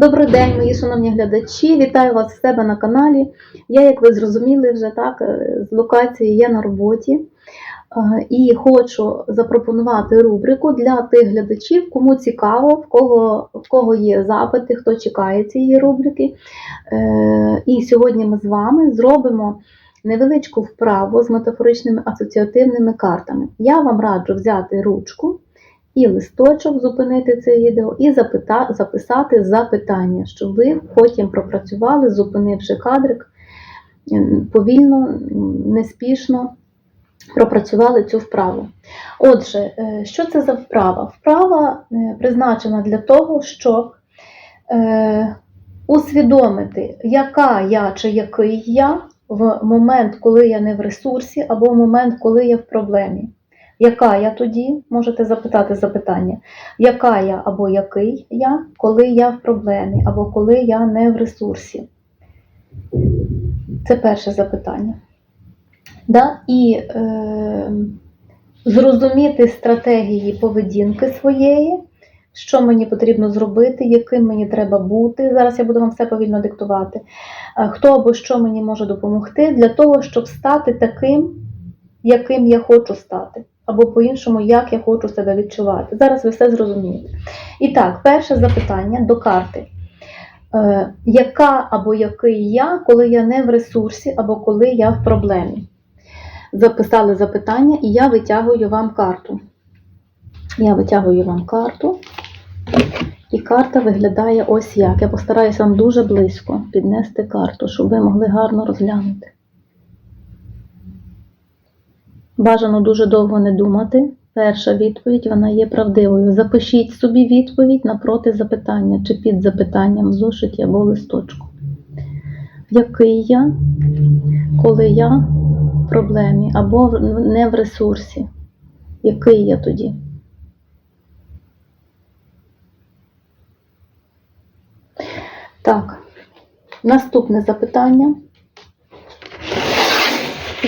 Добрий день, мої шановні глядачі. Вітаю вас в себе на каналі. Я, як ви зрозуміли, вже так е, з локації є на роботі Е, і хочу запропонувати рубрику для тих глядачів, кому цікаво, в кого, в кого є запити, хто чекає цієї рубрики. Е, І сьогодні ми з вами зробимо невеличку вправу з метафоричними асоціативними картами. Я вам раджу взяти ручку і листочок, зупинити це відео, і запита, записати запитання, щоб ви потім пропрацювали, зупинивши кадрик повільно, неспішно пропрацювали цю вправу. Отже, е, що це за вправа? Вправа е, призначена для того, щоб е, усвідомити, яка я чи який я в момент, коли я не в ресурсі, або в момент, коли я в проблемі. Яка я тоді, можете запитати запитання, яка я або який я, коли я в проблемі, або коли я не в ресурсі? Це перше запитання. Да? І е, зрозуміти стратегії поведінки своєї, що мені потрібно зробити, яким мені треба бути. Зараз я буду вам все повільно диктувати. Е, Хто або що мені може допомогти для того, щоб стати таким, яким я хочу стати. Або по-іншому, як я хочу себе відчувати. Зараз ви все зрозумієте. І так, перше запитання до карти. Е, яка або який я, коли я не в ресурсі, або коли я в проблемі? Записали запитання, і я витягую вам карту. Я витягую вам карту. І карта виглядає ось як. Я постараюся вам дуже близько піднести карту, щоб ви могли гарно розглянути. Бажано дуже довго не думати. Перша відповідь вона є правдивою. Запишіть собі відповідь напроти запитання чи під запитанням в зошиті або листочку. Який я, коли я в проблемі або не в ресурсі? Який я тоді? Так, наступне запитання.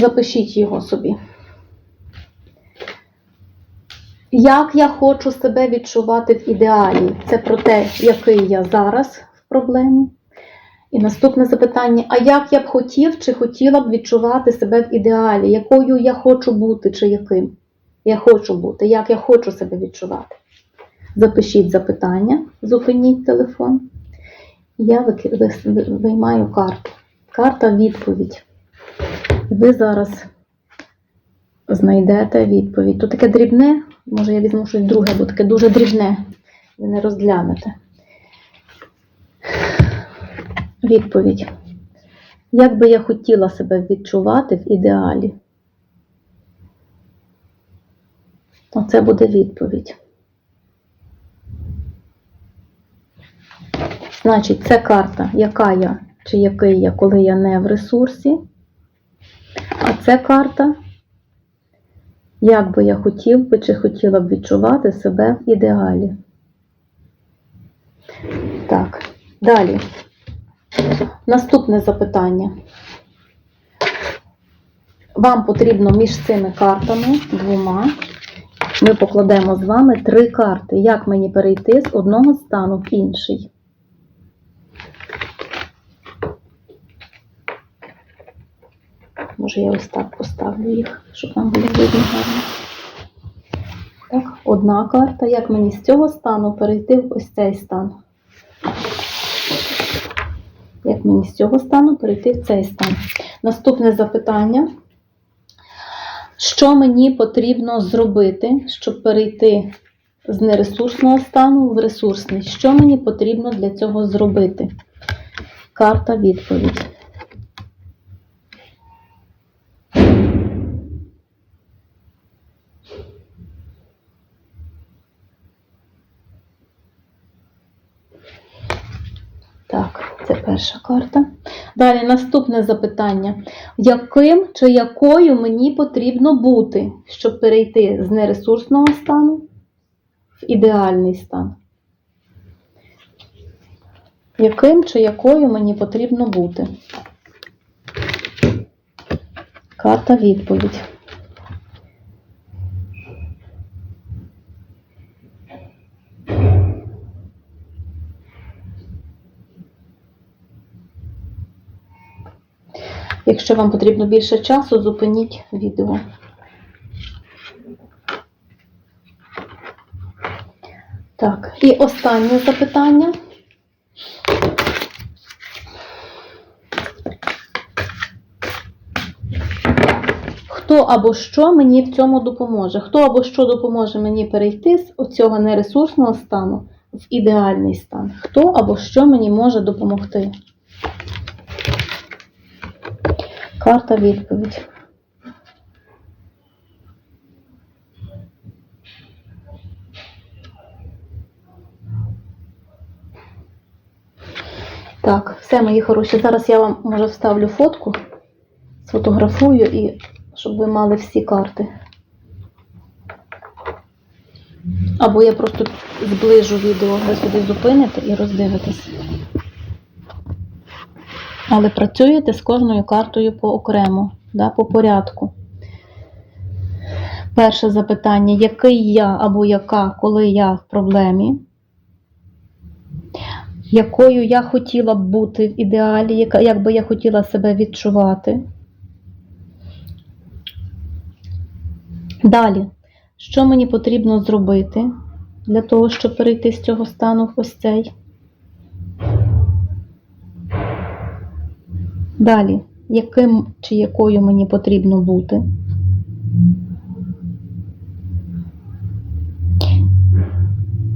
Запишіть його собі. Як я хочу себе відчувати в ідеалі? Це про те, який я зараз в проблемі. І наступне запитання: а як я б хотів чи хотіла б відчувати себе в ідеалі? Якою я хочу бути, чи яким? Я хочу бути, як я хочу себе відчувати? Запишіть запитання, зупиніть телефон. Я виймаю карту. Карта відповідь. Ви зараз знайдете відповідь. Тут таке дрібне, може я візьму щось друге, бо таке дуже дрібне. Ви не розглянете. Відповідь. Як би я хотіла себе відчувати в ідеалі? Оце буде відповідь. Значить, це карта, яка я чи який я, коли я не в ресурсі. А це карта, як би я хотів би чи хотіла б відчувати себе в ідеалі. Так, далі. Наступне запитання. Вам потрібно між цими картами двома. Ми покладемо з вами три карти. Як мені перейти з одного стану в інший? Може, я ось так поставлю їх, щоб вам було видно гарно. Так, одна карта. Як мені з цього стану перейти в ось цей стан? Як мені з цього стану перейти в цей стан? Наступне запитання. Що мені потрібно зробити, щоб перейти з нересурсного стану в ресурсний? Що мені потрібно для цього зробити? Карта відповідь. Так, це перша карта. Далі наступне запитання. Яким чи якою мені потрібно бути, щоб перейти з нересурсного стану в ідеальний стан? Яким чи якою мені потрібно бути? Карта відповідь. Якщо вам потрібно більше часу, зупиніть відео. Так, і останнє запитання. Хто або що мені в цьому допоможе? Хто або що допоможе мені перейти з оцього нересурсного стану в ідеальний стан? Хто або що мені може допомогти? Карта відповідь. Так, все, мої хороші. Зараз я вам може вставлю фотку, сфотографую і щоб ви мали всі карти. Або я просто зближу відео, ви собі зупините і роздивитесь. Але працюєте з кожною картою поокремо, да, по порядку. Перше запитання: який я або яка, коли я в проблемі? Якою я хотіла б бути в ідеалі, як би я хотіла себе відчувати? Далі, що мені потрібно зробити для того, щоб перейти з цього стану в ось цей? Далі, яким чи якою мені потрібно бути?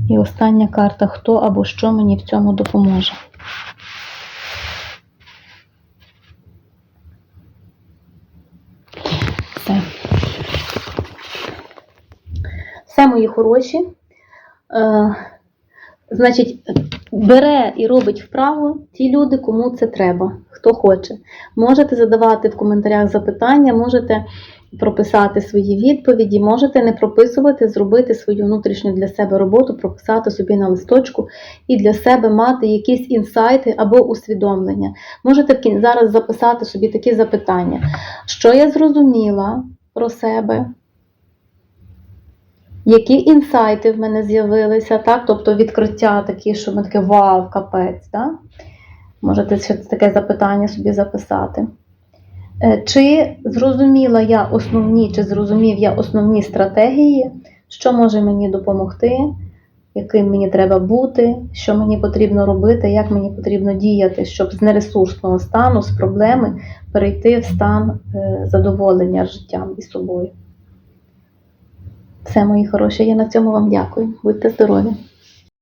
І остання карта хто або що мені в цьому допоможе. Все. Все, мої хороші. Значить, бере і робить вправо ті люди, кому це треба, хто хоче. Можете задавати в коментарях запитання, можете прописати свої відповіді, можете не прописувати, зробити свою внутрішню для себе роботу, прописати собі на листочку і для себе мати якісь інсайти або усвідомлення. Можете зараз записати собі такі запитання, що я зрозуміла про себе. Які інсайти в мене з'явилися, так? тобто відкриття такі, що ми таке вау, капець. Так? Можете ще таке запитання собі записати. Е, Чи зрозуміла я основні, чи зрозумів я основні стратегії, що може мені допомогти, яким мені треба бути, що мені потрібно робити, як мені потрібно діяти, щоб з нересурсного стану, з проблеми перейти в стан е, задоволення життям і собою. Все, мої хороші, я на цьому вам дякую. Будьте здорові!